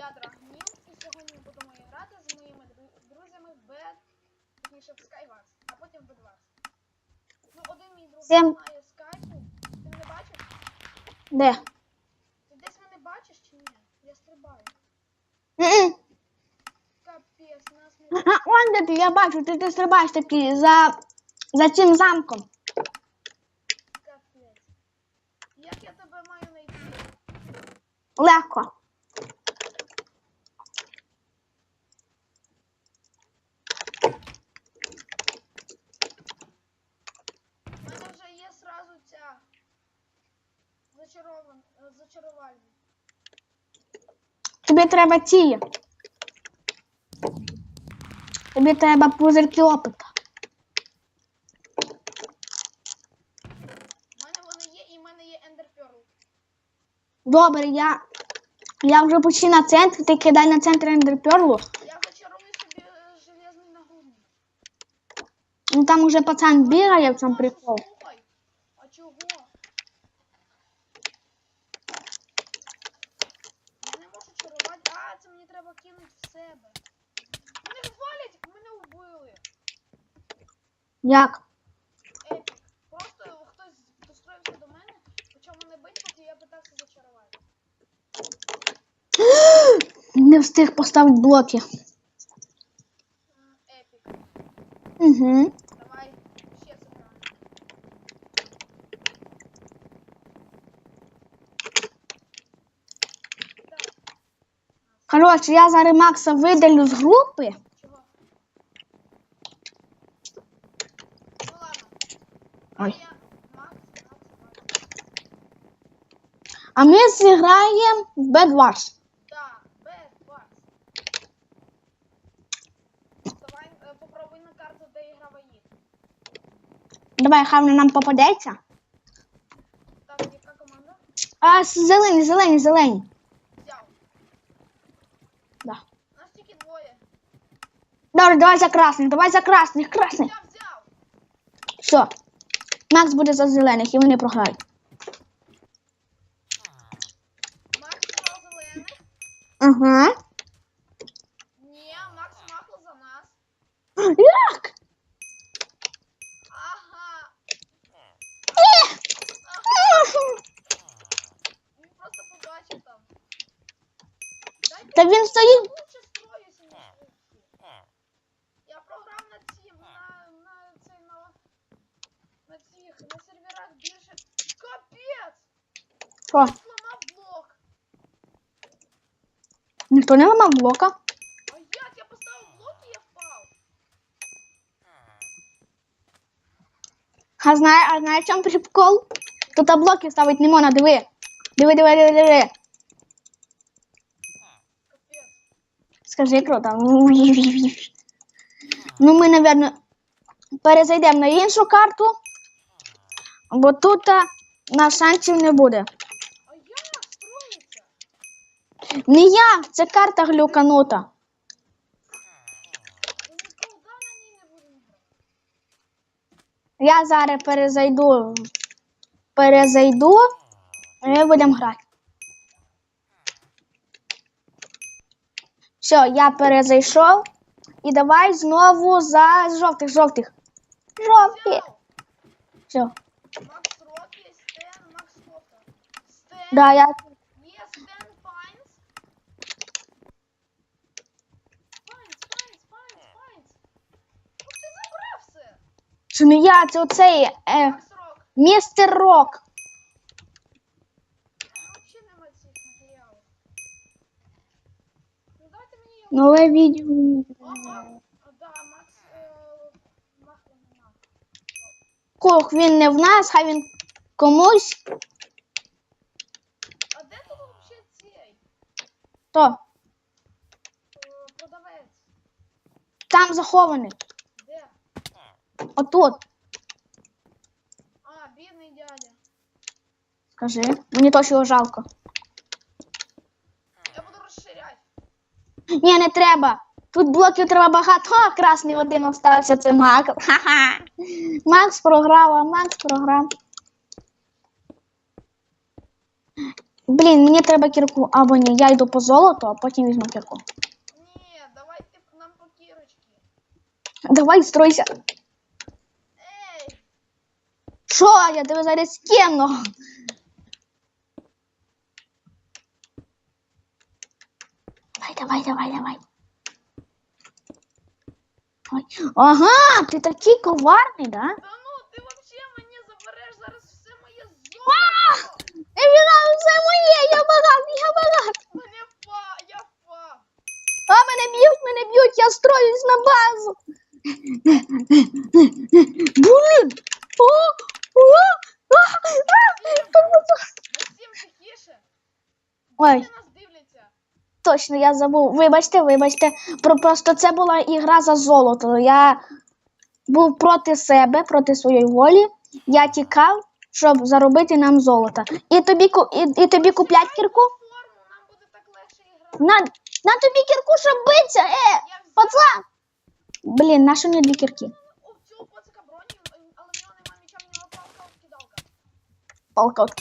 я Драгнів, і сьогодні ми будемо грати з моїми друзями в точніше в Skywars, а потім в Bedwars. Ну, один мій друг Всім- знає скайпу. Ти мене бачиш? Де? Ти десь мене бачиш чи ні? Я стрибаю. М-м. Капець, нас не А, он де ти, я бачу, ти, ти стрибаєш такий за, за цим замком. капець. Як я тебе маю знайти? Легко. У мене вже є сразу ця зачарован... е, зачарувальна. Тобі треба ці. Тобі треба пузирки опита. У мене вони є, і в мене є Pearl. Добре, я, я вже почти на центр, ти кидай на центр ендерперлу. Я зачарую собі е, железний нагрудник. Ну там уже пацан бігає в цьому прикол. Слухай, а чого? Я не можу чарувати. А, це мені треба кинути в себе. Мене валять, мене вбили. Як? Епік. Просто хтось достроївся до мене, почав мене бити, поки я питався зачарувати. Не встиг поставити блоки. Епік. Угу. Давай ще сыграем. Так, Коротше, я зараз Макса видалю з групи. Ой. А ми зіграємо в Bed Wars. Да, Bad Bus. Давай е, попробуй на карту, де ігрової. Давай, хай вона нам попадеться. Так, яка команда? А, зелені, зелені, зелені. Взяв. Да. Нас тільки двоє. Добре, давай за красних, давай за красних, красних. Я. Все. Макс буде за зелених і вони програють. Макс взяв зелених. Ага. Ні, Макс махнув за нас. Як? Ага. Він просто побачив там. Дайте Та він стоїть. лучше строюся, ніж ви. Я програв на цим, на, на цей, на, на цих, на серверах більше. Капець! Що? Зламав блок. Ніхто не ламав блока. А як? Я поставив блок і я впав. А знає, а знає, в чому прикол? Тут блоки ставити не можна, диви. Диви, диви, диви, диви. Скажи круто. Ну, ми, напевно, перезайдемо на іншу карту, бо тут а, на шансів не буде. Не я, це карта глюканута. Я зараз перезайду. Перезайду, і ми будемо грати. Все, я перезайшов. І давай знову за жовтих, жовтих. Жовті. Все. Макс Рокі, Стен, Макс Фото. Стен. Да, я... Є Стен Пайнс. Пайнс, Пайнс, Пайнс, Пайнс. Ух ти забрав все. Це не я, це оцей е, містер Рок. Матеріалів. Ну. Нове відео. А. Кох, він не в нас, хай він комусь. А де тут взагалі цей? То, Продавець. там захований. Де? Отут. А, бідний дядя. Скажи. Мені точно його жалко. Я буду розширяти. Ні, не треба. Тут блоків треба багато. О, красний один остався, це Макс. Ха-ха. Макс програв, а Макс програв. Блін, мені треба кірку. Або ні, я йду по золоту, а потім візьму кірку. Ні, давайте нам по кірочки. Давай стройся. Що? Я тебе зараз кину. Давай, давай, давай, давай. Ой. Ага, ти такий коварний, да? Та ну, ти вообще мені забереш зараз все моє золото! Все моє, я багат, я багат. Мене па, я впав! А мене б'ють, мене б'ють, я строюсь на базу. Блін. О. Максим, тихіше! Ой. Вони нас дивляться! Точно, я забув. Вибачте, вибачте. Про просто це була ігра за золото. Я був проти себе, проти своєї волі. Я тікав, щоб заробити нам золото. І тобі ку- і, і тобі куплять кірку? Форму, нам буде так легше грати. На, на тобі кірку, щоб битися. Е, Я пацан! Блін, на що мені дві кірки? у цього поцика броні, але в нього нема нічого, в нього палка кидалка. Палка от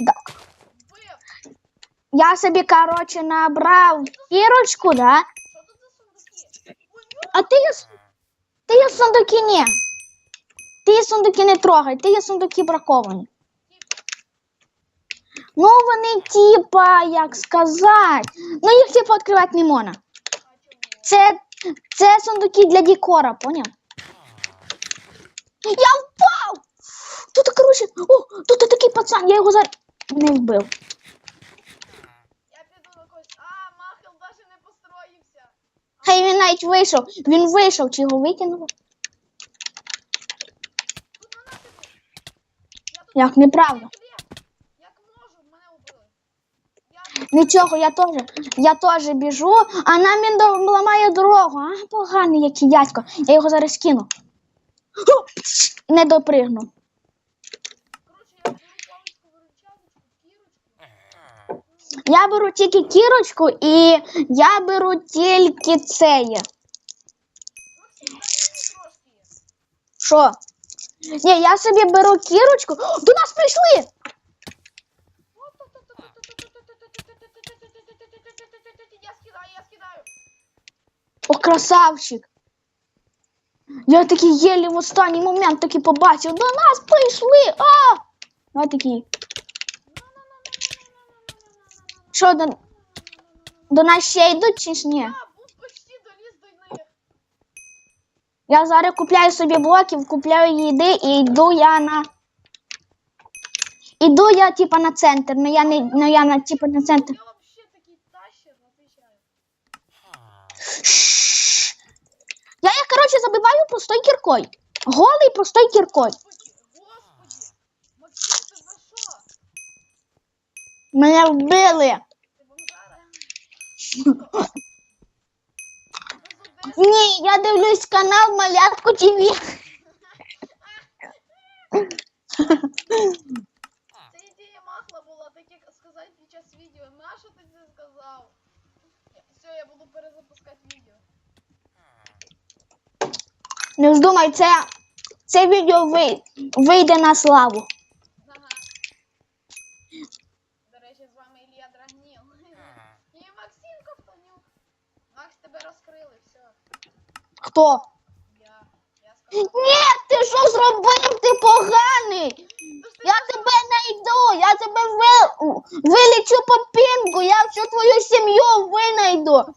Я собі, коротше, набрав кірочку, да? А ти с- ти є сундуки ні. Ти є сундуки не трогай, ти є сундуки браковані. типа, Ну, вони типа, як сказати. Ну, їх типа відкривати не можна. а? Це, сундуки для декора, поняв? Я впав! Тут, о, тут такий пацан, я його зараз не вбив. Я піду на когось. А, Махел навіть не построївся. Хай він навіть вийшов. Він вийшов, чи його викинули? Тут на нас ідуть. Я тут Як неправда. Глеб, Як можу, мене убили. Я Нічого, я теж, я теж біжу, а нам він до- ламає дорогу. А, поганий який дядько. Я його зараз кину. О, Не допригну. Коротше, я беру паличку, виручалочку, кірочку. Я беру тільки кірочку і я беру тільки це. є. Максим, дай мені трошки. Що? Ні, я собі беру кірочку. О, До нас прийшли! Я скидаю, я скидаю. О, красавчик! Я такий єлі в останній момент таки побачив. До нас прийшли! А! Ось такий. Що до, до нас ще йдуть чи ж ні? Я зараз купляю собі блоків, купляю їди і йду я на. Іду я типа на центр, но я не но я на типа на центр. Я вообще такий тащер, отвечаю. Я їх, коротше, забиваю простою кіркою. Голий простою кіркою. Мене вбили. Ні, я дивлюсь канал Малятку ТВ. Це ідея Махла була, так як сказати під час відео. Нащо ти це сказав? Все, я буду перезапускати відео. Не вздумай, це, це відео ви- вийде на славу. Ага. До речі, з вами Ілля Драгніл. І Максим Ковтонюк. Макс, тебе розкрили, все. Хто? Ні, ти що зробив? Ти поганий. Я тебе знайду, я тебе вилічу по пінку, я всю твою сім'ю винайду.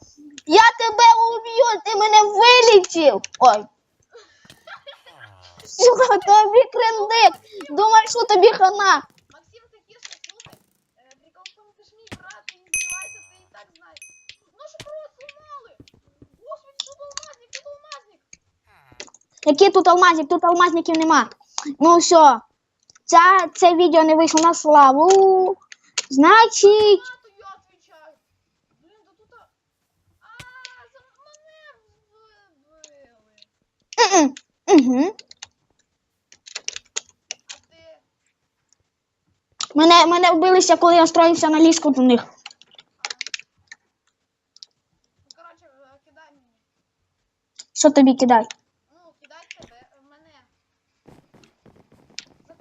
Я тебе уб'ю, ти мене вилічив. Ой. Сука, тобі кредит. Думаєш, що тобі хана. Максим, ти кіше, слухай. Е, прикол в тому, ти ж мій брат, ти не здівайся, ти і так знаєш. Ну що просто тут алмазник, тут алмазник. Який тут алмазник? Тут алмазників нема. Ну все. Ця, це відео не вийшло на славу. Значить. Угу. Мене, мене вбилися, коли я строївся на ліжку до них. Ну, коротше, е, кидай мені. Що тобі кидай? Ну, кидай тебе, е, мене.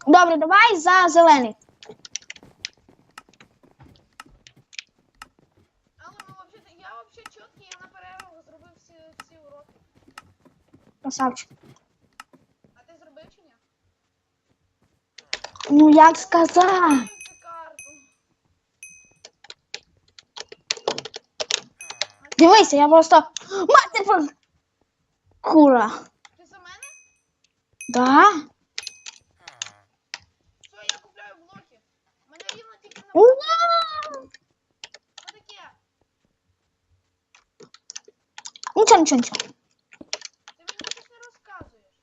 Добре, давай за зелений. все чіткі, я на перерву зробив всі, всі уроки. Красавчик. А ти зробив чи ні? Ну як сказав? Цю карту. Дивися, я просто. Мати пон- Кура. Ти за мене? Да? Все, я купляю блоки. Мене рівно тільки на Ура! Що таке? Нічого, нічого, нічого. Ти мені щось не розказуєш.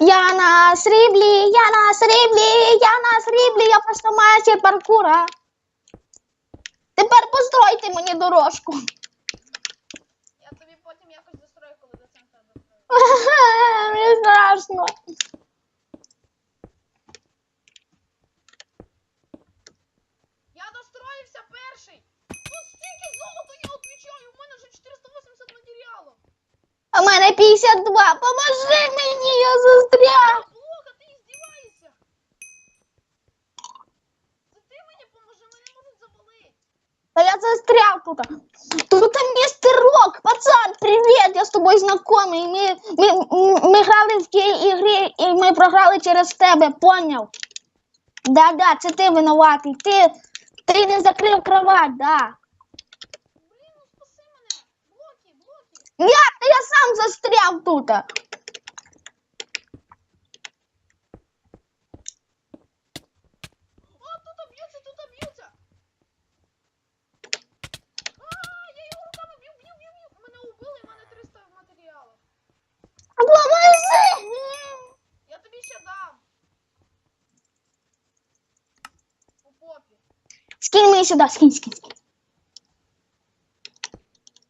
Я на сріблі, я на сріблі, я на сріблі, я просто майстер паркура. Тепер постройте мені дорожку. дострою. Мені страшно. Я достроївся перший. Тут стільки золота я відмічаю, у мене вже 480 матеріалів. А в мене 52. Поможи мені, я застряг. Та я застряв тут. Тут містер Рок, пацан, привіт, я з тобою знайомий. Ми, ми, м- ми грали в тій ігрі і ми програли через тебе, поняв? Да-да, це ти винуватий. Ти, ти не закрив кровать, да. Блін, ну спаси мене. Блоки, блоки. Я, та я сам застряв тут. Поможи! Я тобі ще дам. У попі. Скинь мені сюди, скинь, скинь, скинь.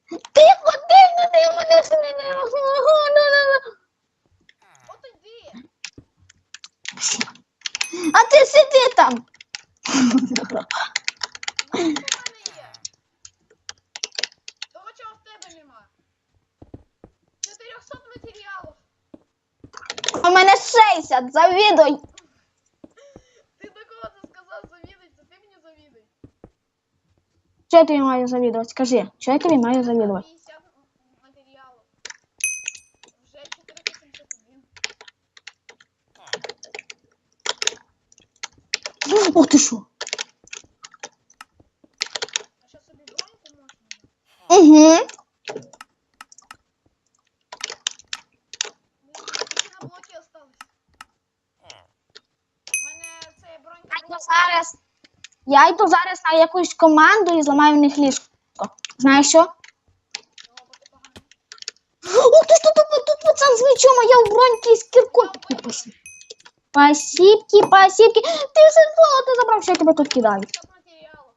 Тихо, тихо, ти мене змінив. От іди. А ти сиди там. Ну, що в мене є? Того, чого в тебе нема. 400 матеріалів. У мене 60, завідуй. Ти до кого це сказав завідуй, це ти мені завідуй. Що я тобі маю завідувати? Скажи, що я тобі маю завідувати? 50 матеріалів. Вже 471. О, ти що? А що собі броньку можна? Угу. Тільки на блокі остались. У мене Я зараз. Я йду зараз на якусь команду і зламаю в них ліжко. Знаєш що? Ух ти ж тут, тут, тут пацан з мечом, а я в броньки з кіркою. Спасибки, спасибки. Ти все золото забрав, що я тебе тут кидаю. 50 матеріалів.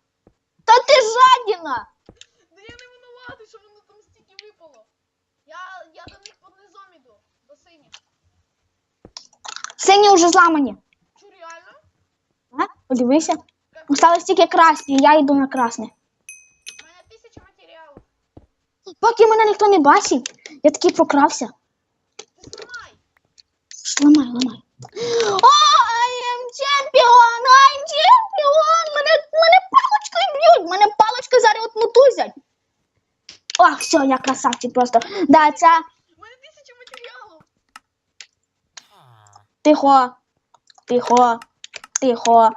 Та ти жадіна. Да я не винуватий, що воно там стільки випало. Я, я до них під низом іду, до синіх. Сині вже зламані. А? Подивися. Осталось тільки красні, я йду на красне. У мене тисяча матеріалів. Поки мене ніхто не бачить, я такий прокрався. Ламай, ламай. О, I am champion, I'm champion. Мене, мене палочкою б'ють, мене палочкою зараз от мутузять. О, все, я красавчик просто. Да, ця, У мене тисяча матеріалів. тихо, тихо, тихо.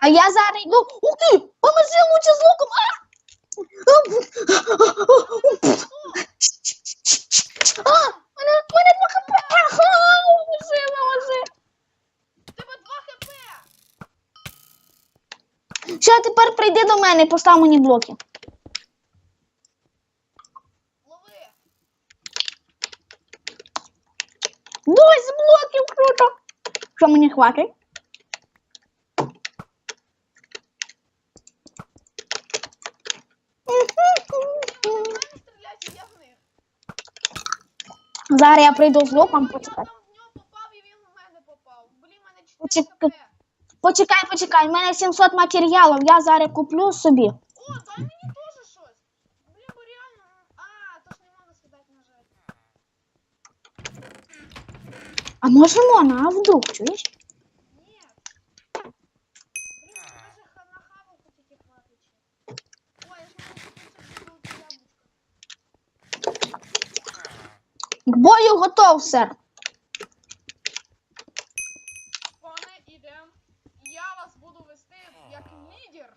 А я зараз йду. Ух ти, поможи лучше з луком. А! А, мене, мене два хп. Ага, Поможи, поможи. У тебе 2 хп! Все, тепер прийди до мене і постав мені блоки. Лови! Дось блоків, круто. Що мені хватить? Зараз я прийду з луком, почекай. в нього попав і він в мене попав. Блін, мене 4 Почекай. Почекай, в мене 700 матеріалів, я зараз куплю собі. О, дай мені теж щось. Блін, бо реально. А, то ж не можна скидати нажати. А може можна, а вдруг, чуєш? Ні. Блін, на тільки. Ой, я ж не можу купити яблучко. К бою готов, сер. Пане, ідем. Я вас буду вести як лідер.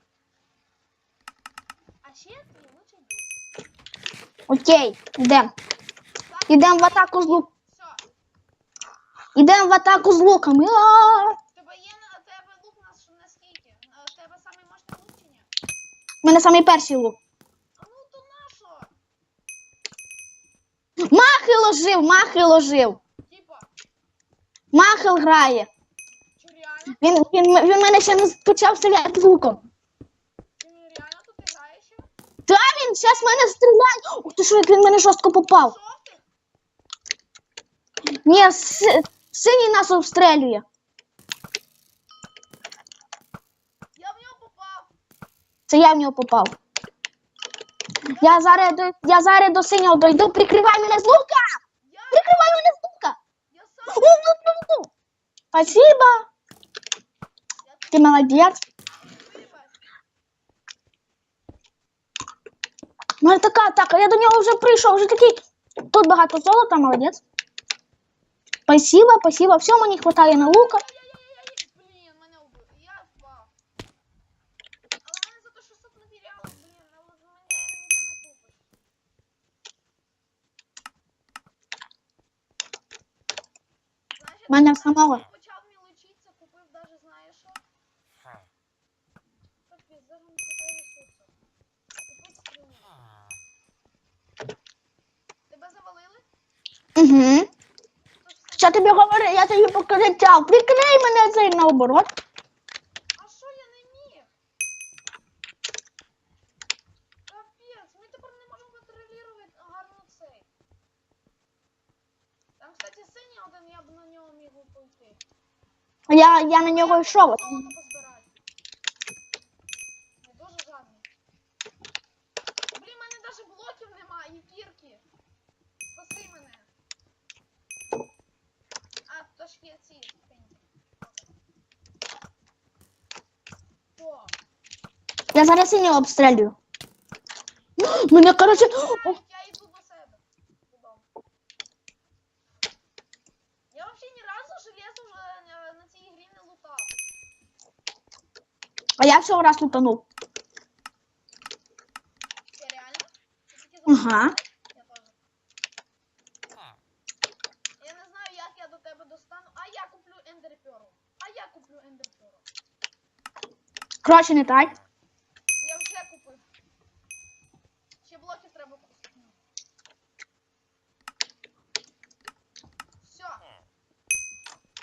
А ще твій лучший друг. Окей, йдем. Так, Ідем в атаку з лук. Все. Ідем в атаку з луками. Тебе є на тебе лук на скільки? На тебе самий мощний лук чи ні? У мене самий перший лук. Ну то на що? Махи ложив, махи ложив. Типа, Махел грає. Він, він, він мене ще не почав стріляти луком. Та він зараз мене стріляє. Ух ти що, як він мене жорстко попав. Жовтих? Ні, с- синій нас обстрілює. Я в нього попав. Це я в нього попав. Я зараз, до- я зараз до синього дойду, прикривай мене з лука! Я, Прикривай мене з лука! я У, сам. у, у, у. Спасибо! Я Ти молодець. У мене така атака, я до нього вже прийшов, вже такий. Тут багато золота, молодець. Спасибо, спасибо. Все, мені хватає на лука. Ай-яй-яй-яй, блін, мене убив. Я впав. Але мене за те, що 600 матеріалів, блін, але з мене ти нічого не купиш. Знаєш, я Мене тоді Угу. Що тобі говорю, я тобі покричав. Прикрий мене цей наоборот. А що я не міг? Капець, ми тепер не можемо контролювати гарно цей. Там, кстати, синій один, я б на нього міг би пойти. Я, я на нього йшов. Я зараз синього обстрілюю. Мене, коротше. О, Я йду до себе. Додому. Я взагалі ні разу железо вже е, на цій грі не лутав. А я всього раз лутанув. Ти реально? Ти таки Ага. запам'ятав? Я теж. Я не знаю, як я до тебе достану. А я куплю Ender Pearl. А я куплю Ender Pearl. Коротше, не так. Блоків треба купити. Все.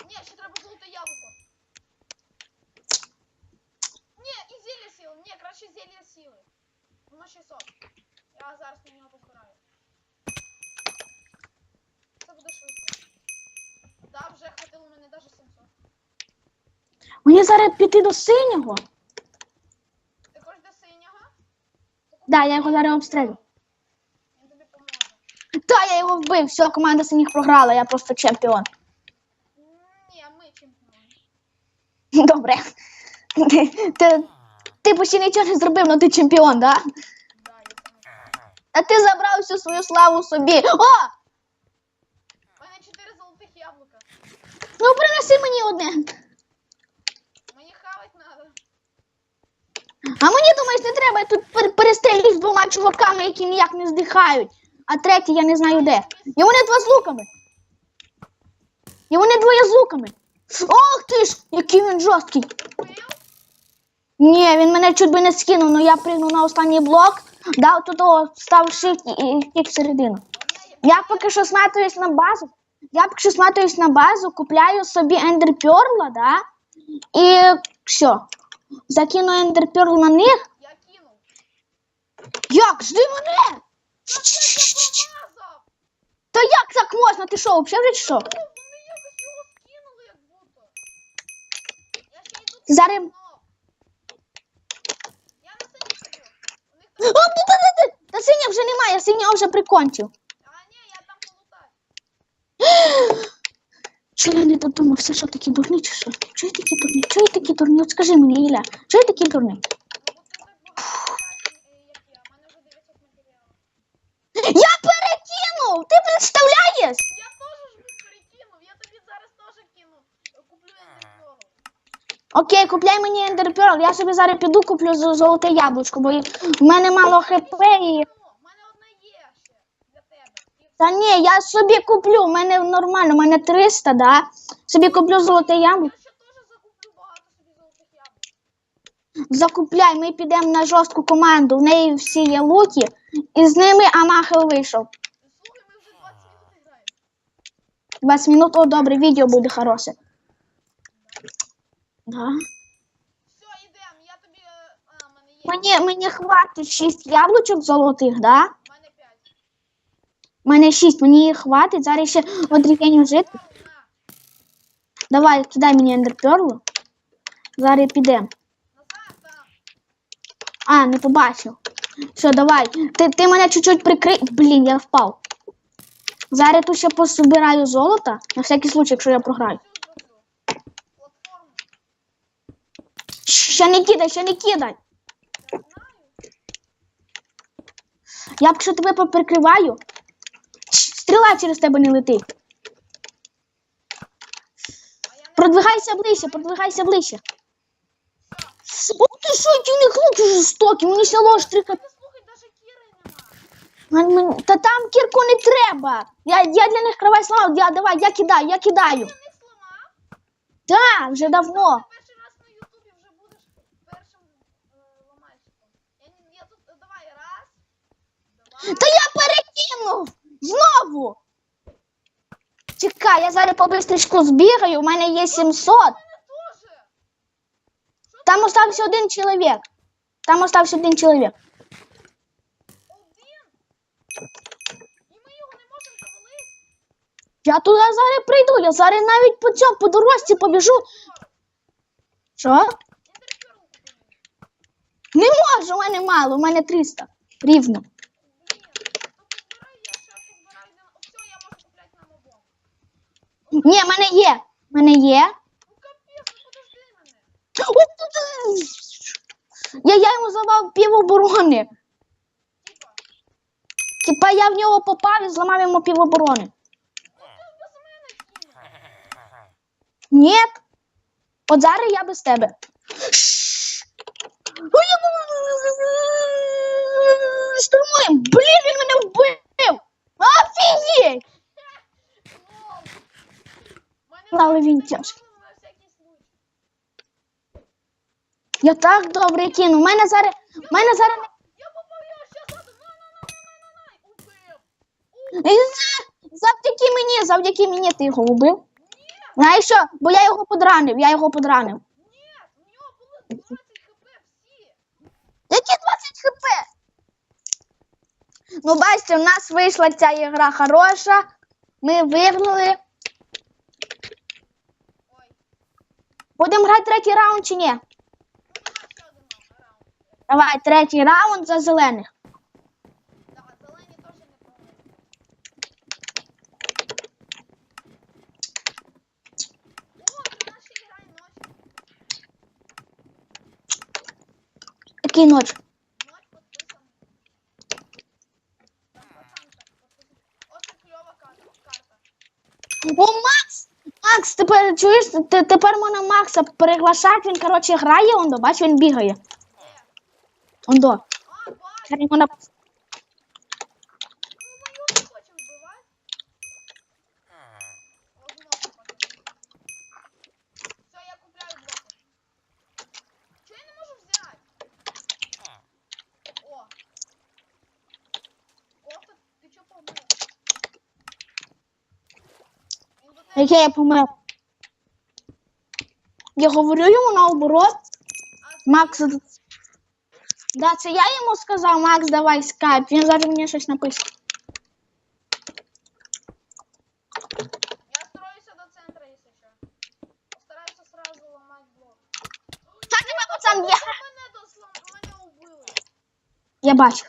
Ні, ще треба золоте яблуко. Ні, і зілля сили. Ні, краще зілля сили. Воно 600. Я зараз на нього позбираю. Це буде швидко. Да, вже хватило мене навіть 700. Мені зараз піти до синього. Ти хочеш до синього? То Да, я його зараз обстрелю. Та, я його вбив. Все, команда синіх програла, я просто чемпіон. Ні, ми чемпіони. Добре. Ти, ти, ти почти нічого не зробив, але ти чемпіон, да? Да. А ти забрав всю свою славу собі. О! У мене 4 золотих яблука. Ну принеси мені одне. А мені думаєш, не треба, тут пер- перестрілююсь з двома чуваками, які ніяк не здихають. А третій я не знаю де. І вони два з луками. І вони двоє з луками. Ох ти ж, який він жорсткий. Ні, він мене чуть би не скинув, але я пригнув на останній блок, дав туди, став shift і втік є. Я поки що сматуюсь на базу. Я поки що сматуюсь на базу, купляю собі Pearl, да? І все. Закину Pearl на них. Я кинув. Як? Жди мене! Та я промазав! То як так можна? Ти що, взагалі вже чи що? Ну, Вони якось його скинули, як будто. Я ще йду Зараз- знов. Я на сині ходив. У них там... та, та, та, та, та синя вже немає, синя вже прикончив. А, ні, я там полутаю. Що я не додумався, що такі дурні, чи що? Чого я такі дурні? Чого я такі дурні? От скажи мені, Ілля, чого я такі дурні? Я. У мене вже 900 матеріалів. Я перекинув! Ти представляєш? Я теж перекинув, я тобі зараз теж кину. Куплю ендерпьорл. Окей, купляй мені ендерперл, я собі зараз піду куплю золоте яблучко, бо в мене мало хп і. У мене одна є ще для тебе. І Та ні, я собі куплю, в мене нормально, в мене 300, да? Собі куплю золоте яблуко. Я ще теж закуплю багато собі золотих яблук. Закупляй, ми підемо на жорстку команду. В неї всі є луки, і з ними Амахел вийшов. Слухай, ми вже 20 минут граємо. 20 минут, о, добре, відео буде хороше. Да. Все, йдемо, я тобі. е, А, мене є. Мені, мені хватить 6 яблучок золотих, да? В мене 5. У мене 6, мені хватить, зараз ще одрігеню жити. Давай, кидай мені ендерперлу. Зараз підемо. А, не побачив. Все, давай. Ти, ти мене чуть-чуть прикрий. Блін, я впав. Зараз тут ще пособираю золото, на всякий случай, якщо я програю. Ще не кидай, ще не кидай. Я. Я якщо тебе поприкриваю, стріла через тебе не летить. Продвигайся ближче, продвигайся ближче. Ух ти що, які в них луки жорстокі, мені ще лож три хп. Та там кірку не треба. Я, я для них кровай слава. Я давай, я кидаю, я кидаю. Так, давно. Ютубі вже. Два. Та я перекинув! Знову! Чекай, я зараз побистричку збігаю, у мене є 700. У мене теж. Там остався один чоловік. Там остався один чоловік. Я туди зараз прийду, я зараз навіть по цьому, по дорожці побіжу. Що? Не можу, у мене мало, у мене 300. Рівно. Блін, то позбирай, я ще позбираю. О, все, я можу купляти нам обом. Ні, в мене є. В мене є. Я, я йому завав пів оборони. Типа, я в нього попав і зламав йому пів оборони. ти без мене кинув. Ні. От зараз я без тебе. Штурмуємо! Блін, він мене вбив! Офігеть! Лол. Але він тяжкий. Я так добре кину. У мене зараз. У мене зараз. Завдяки мені, завдяки мені ти його убив. Ні, Знаєш що? Бо я його подранив, я його подранив. ні, у нього було 20 хп всі. Які 20 хп? Ну, бачите, в нас вийшла ця ігра хороша. Ми виграли. Будемо грати третій раунд чи ні? давай. Третій раунд за зелених. Який ноч? Ночь підписана. Макс! ти чуєш, Ти, тепер можна Макса приглашати, він, коротше, грає, он до, бач, він бігає. Де? Он до. А, бачу. Зараз йому нап- Ну, мою не хоче вбивати. Возможно, потім. Все, я купляю блоки. Чого я не можу взяти? О. Кофта, ти чого помер? Він до тебе- Яке я помер. Я говорю йому наоборот. Макс. Да, це я йому сказав, Макс, давай скайп. Він зараз мені щось напише. Я строюся до центра, если что. Постараюся сразу ломать блок. Та тебе, пацан, я. Мене дослом, мене убили. Я бачу.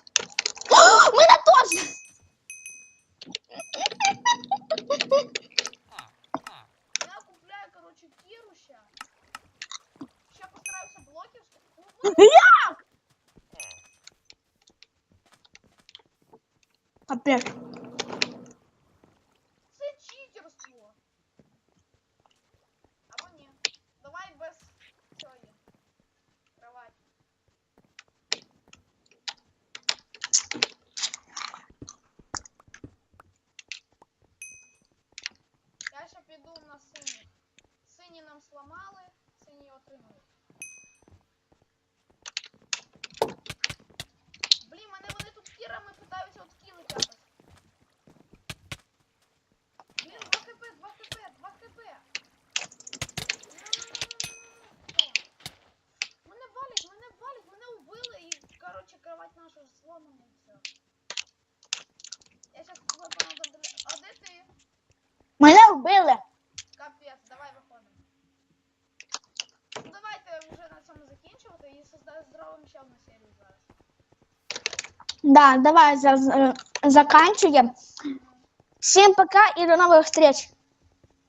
Да, давай за, за, заканчуємо. Всім пока і до нових встреч.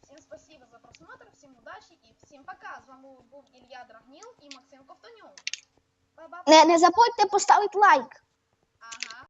Всім спасибо за просмотр, всім удачі і всім пока. З вами був Ілля Драгніл і Максим Ковтонюк. Ба-ба. Не, не забудьте поставити лайк.